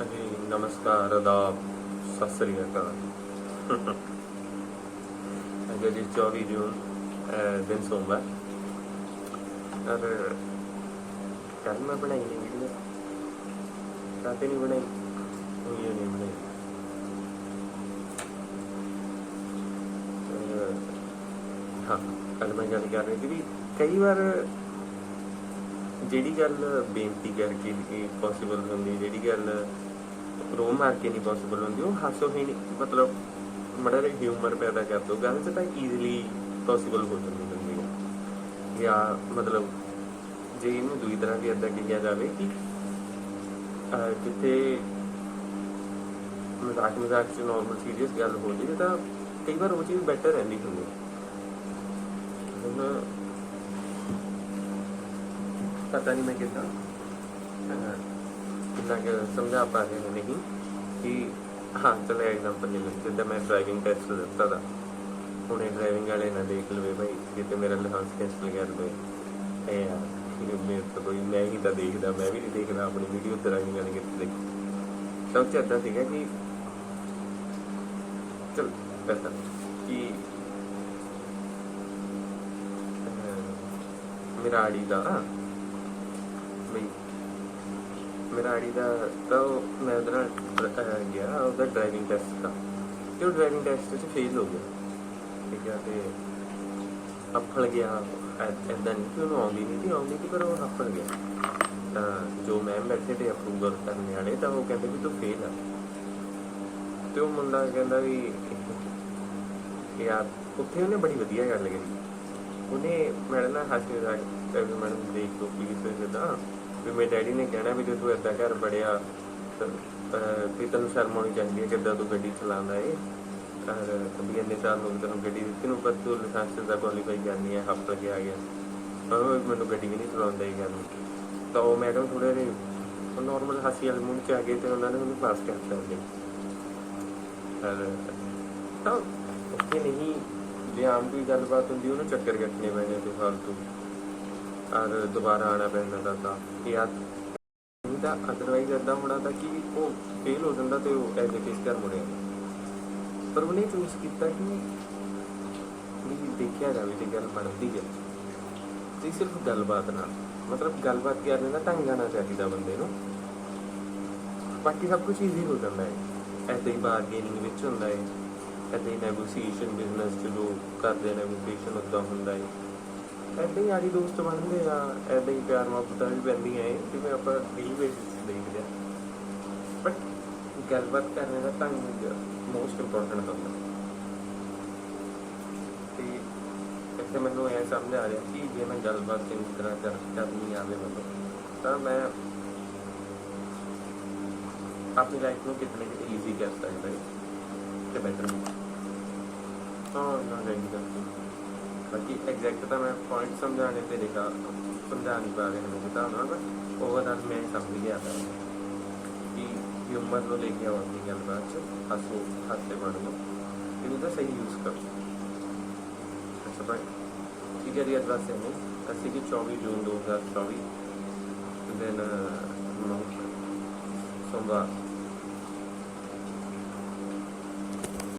ਹਾਂਜੀ ਨਮਸਕਾਰ ਆਦਾਬ ਸਤਿ ਸ੍ਰੀ ਅਕਾਲ ਅੱਜ ਜੀ 24 ਜੂਨ ਅਹ ਦਿਨ ਸੋਮਵਾਰ ਔਰ ਕੱਲ ਮੈਂ ਬਣਾਈ ਨਹੀਂ ਵੀਡੀਓ ਕਾਤੇ ਨਹੀਂ ਬਣਾਈ ਉਹ ਇਹ ਨਹੀਂ ਬਣਾਈ ਅਹ ਹਾਂ ਕੱਲ ਮੈਂ ਗੱਲ ਕਰ ਰਹੀ ਸੀ ਵੀ ਕਈ ਵਾਰ ਜਿਹੜੀ ਗੱਲ ਬੇਨਤੀ ਕਰਕੇ ਇਹ ਪੋਸੀਬਲ ਹੁੰਦੀ, ਜਿਹੜੀ ਗੱਲ ਰੋ ਮਾਰ ਕੇ ਨਹੀਂ ਪੋਸੀਬਲ ਹੁੰਦੀ, ਉਹ ਹਾਸੋ ਹੀ ਨਹੀਂ ਮਤਲਬ ਮੜਾ ਜਿਹਾ ਹਿਊਮਰ ਪੈਦਾ ਕਰ ਦੋ। ਗੱਲ ਚ ਤਾਂ ਈਜ਼ੀਲੀ ਪੋਸੀਬਲ ਹੋ ਜਾਂਦੀ ਹੈ ਜਾਂ ਮਤਲਬ ਜੇ ਇਹਨੂੰ ਦੂਈ ਤਰ੍ਹਾਂ ਵੀ ਏਦਾਂ ਕਿਹਾ ਜਾਵੇ ਕਿ ਜਿੱਥੇ ਮਜ਼ਾਕ ਮਜ਼ਾਕ ਚ ਨਾਰਮਲ ਸੀਰੀਅਸ ਗੱਲ ਹੋ ਜੇ, ਤਾਂ ਕਈ ਵਾਰ ਉਹ ਚੀਜ਼ ਬੈਟਰ ਰਹਿੰਦੀ ਹੁੰਦੀ ਹੈ। ਪਤਾ ਨਹੀਂ ਮੈਂ ਕਿੱਦਾਂ। ਕਿੰਨਾ ਕਿ ਸਮਝਾ ਪਾ ਰਿਹਾ ਹਾਂ ਨਹੀਂ ਕਿ, ਹਾਂ, ਚਲੇ ਐਗਜ਼ਾਮਪਲ ਲੈ ਲਓ। ਜਿੱਦਾਂ ਮੈਂ ਡਰਾਈਵਿੰਗ ਟੈਸਟ ਦਿੱਤਾ ਦਾ ਹੁਣੇ ਡਰਾਈਵਿੰਗ ਵਾਲੇ ਨਾ ਦੇਖ ਲਵੇ ਭਾਈ ਕਿਤੇ ਮੇਰਾ ਲਾਇਸੈਂਸ ਕੈਂਸਲ ਕਰ ਦੇ ਇਹ ਯਾਰ ਮੇਰੇ ਤੋਂ ਕੋਈ, ਮੈਂ ਹੀ ਤਾਂ ਦੇਖਦਾ, ਮੈਂ ਵੀ ਨਹੀਂ ਦੇਖਦਾ ਆਪਣੀ ਵੀਡੀਓ ਡਰਾਈਵਿੰਗ ਵਾਲੇ ਕਿਤੇ ਦੇਖ। ਸਭ ਚ ਏਦਾਂ ਸੀਗਾ ਕਿ, ਚਲ ਬੈਠਾ ਕਿ ਮੇਰਾ ਆੜੀ ਦਾ ਬਈ ਮੇਰਾ ਆੜੀ ਦਾ ਤਾਂ ਮੈਂ ਉਹਦੇ ਨਾਲ ਗਿਆ, ਉਹਦਾ ਡਰਾਈਵਿੰਗ ਟੈਸਟ ਦਾ। ਤੇ ਉਹ ਡਰਾਈਵਿੰਗ ਟੈਸਟ 'ਚ ਫੇਲ ਹੋ ਗਿਆ। ਠੀਕ ਹੈ ਤੇ ਅਫਲ ਗਿਆ ਐਦਾਂ ਨਹੀਂ ਕਿ ਉਹਨੂੰ ਆਉਂਦੀ ਨਹੀਂ ਸੀ, ਆਉਂਦੀ ਸੀ ਪਰ ਉਹ ਅਫਲ ਗਿਆ। ਤਾਂ ਜੋ ਮੈਮ ਬੈਠੇ ਤੇ ਅਪਰੂਵਲ ਕਰਨ ਵਾਲੇ, ਤਾਂ ਉਹ ਕਹਿੰਦੇ ਵੀ ਤੂੰ ਫੇਲ ਆ। ਤੇ ਉਹ ਮੁੰਡਾ ਕਹਿੰਦਾ ਵੀ ਯਾਰ, ਉੱਥੇ ਉਹਨੇ ਬੜੀ ਵਧੀਆ ਗੱਲ ਕਰੀ। ਉਹਨੇ ਮੈਡਮ ਨਾਲ ਹੱਸ ਕੇ ਰਾਜ ਵੀ ਮੈਡਮ ਦੇਖ ਲਓ ਪਲੀਜ਼ ਜਿੱਦਾਂ ਵੀ ਮੇਰੇ ਡੈਡੀ ਨੇ ਕਹਿਣਾ ਵੀ ਜੇ ਤੂੰ ਏਦਾਂ ਘਰ ਬੜਿਆ ਵੀ ਤੈਨੂੰ ਸ਼ਰਮ ਆਉਣੀ ਚਾਹੀਦੀ ਹੈ ਕਿੱਦਾਂ ਤੂੰ ਗੱਡੀ ਚਲਾਉਂਦਾ ਏ। ਵੀ ਇੰਨੇ ਸਾਲ ਹੋ ਗਏ ਤੈਨੂੰ ਗੱਡੀ ਦਿੱਤੀ ਨੂੰ, ਪਰ ਤੂੰ ਲਾਇਸੈਂਸ ਦਾ ਕੁਆਲੀਫਾਈ ਕਰਨੀ ਹੈ ਹਫਤਾ ਗਿਆ ਗਿਆ। ਪਰ ਮੈਨੂੰ ਗੱਡੀ ਵੀ ਨਹੀਂ ਚਲਾਉਂਦਾ ਹੀ ਗੱਲ ਤਾਂ ਉਹ ਮੈਡਮ ਥੋੜੇ ਜਿਹੇ ਨਾਰਮਲ ਹਾਸੀ ਵਾਲੇ ਮੂਡ ਚ ਆ ਗਏ ਤੇ ਉਹਨਾਂ ਨੇ ਮੈਨੂੰ ਪਾਸ ਕਰ ਦਿੱਤਾ ਪਰ ਤਾਂ ਉੱਥੇ ਨਹੀਂ ਜੇ ਆਮ ਕੋਈ ਗੱਲਬਾਤ ਹੁੰਦੀ, ਉਹਨੂੰ ਚੱਕਰ ਕੱਟਣੇ ਪੈਣੇ ਤੇ ਫਾਲਤੂ। ਔਰ ਦੁਬਾਰਾ ਆਣਾ ਪੈਂਦਾ ਤਾਂ ਇਹ ਆ ਨਹੀਂ ਅਦਰਵਾਈਜ਼ ਏਦਾਂ ਹੋਣਾ ਤਾਂ ਕਿ ਉਹ ਫੇਲ ਹੋ ਜਾਂਦਾ ਤੇ ਉਹ ਐਜ਼ ਇਟ ਇਜ਼ ਕਰ ਮੁੜਿਆ ਪਰ ਉਹਨੇ ਚੂਜ਼ ਕੀਤਾ ਕਿ ਵੀ ਦੇਖਿਆ ਜਾਵੇ ਤੇ ਗੱਲ ਬਣਦੀ ਹੈ ਤੇ ਸਿਰਫ ਗੱਲਬਾਤ ਨਾਲ। ਮਤਲਬ ਗੱਲਬਾਤ ਕਰਨ ਦਾ ਢੰਗ ਆਉਣਾ ਚਾਹੀਦਾ ਬੰਦੇ ਨੂੰ। ਬਾਕੀ ਸਭ ਕੁਝ ਈਜ਼ੀ ਹੋ ਜਾਂਦਾ ਹੈ। ਐਦਾਂ ਹੀ ਬਾਰਗੇਨਿੰਗ ਵਿੱਚ ਹੁੰਦਾ ਹੈ। ਐਦਾਂ ਹੀ ਨੈਗੋਸੀਏਸ਼ਨ ਬਿਜ਼ਨਸ ਚ ਜੋ ਕਰਦੇ ਨੈਗੋਸੀਏਸ਼ਨ ਉਦਾਂ ਹੁੰਦਾ ਹੈ ਐਦਾਂ ਹੀ ਯਾਰੀ ਦੋਸਤ ਬਣਦੇ ਆ ਐਦਾਂ ਹੀ ਪਿਆਰ ਮੁਹੱਬਤਾਂ ਵੀ ਪੈਂਦੀਆਂ ਹੈ ਜਿਵੇਂ ਆਪਾਂ ਡੇਲੀ ਬੇਸਿਸ ਤੇ ਦੇਖਦੇ ਆ। ਬਟ ਗੱਲਬਾਤ ਕਰਨ ਦਾ ਢੰਗ ਮੋਸਟ ਇੰਪੋਰਟੈਂਟ ਹੁੰਦਾ। ਤੇ ਇੱਥੇ ਮੈਨੂੰ ਇਹ ਸਮਝ ਆ ਰਿਹਾ ਕਿ ਜੇ ਮੈਂ ਗੱਲਬਾਤ ਚੰਗੀ ਤਰ੍ਹਾਂ ਕਰ, ਕਰਨੀ ਆਵੇ ਮੈਨੂੰ, ਤਾਂ ਮੈਂ ਆਪਣੀ ਲਾਈਫ ਨੂੰ ਕਿਤਨੇ ਕਿਤੇ ਈਜ਼ੀ ਕਰ ਸਕਦਾ ਹੈ ਤੇ ਬੈਟਰ ਹਾਂ ਨਾ ਜਾਈਦਾ ਬਾਕੀ ਐਗਜ਼ੈਕਟ ਤਾਂ ਮੈਂ ਪੁਆਇੰਟ ਸਮਝਾਣੇ ਤੇ ਲਿਖਾ ਸਮਝਾ ਨਹੀਂ ਪਾ ਰਿਹਾ ਮੈਨੂੰ ਪਤਾ ਹੋਣਾ ਬਟ ਓਵਰਆਲ ਮੈਂ ਸਮਝ ਗਿਆ ਤਾਂ। ਕਿ ਹਿਊਮਰ ਨੂੰ ਲੈ ਕੇ ਆਓ ਆਪਣੀ ਗੱਲਬਾਤ ਚ ਹੱਸੋ, ਹੱਸਦੇ ਬਣ। ਲਓ ਤੇ ਉਹਦਾ ਸਹੀ ਯੂਜ਼ ਕਰੋ। ਅੱਛਾ ਭਾਈ ਠੀਕ ਹੈ ਜੀ, ਅੱਜ ਵਾਸਤੇ ਨਹੀਂ। ਅਸੀਂ ਕਿ 24 ਜੂਨ 2024 ਦਿਨ ਨੂੰ ਸੋਮਵਾਰ।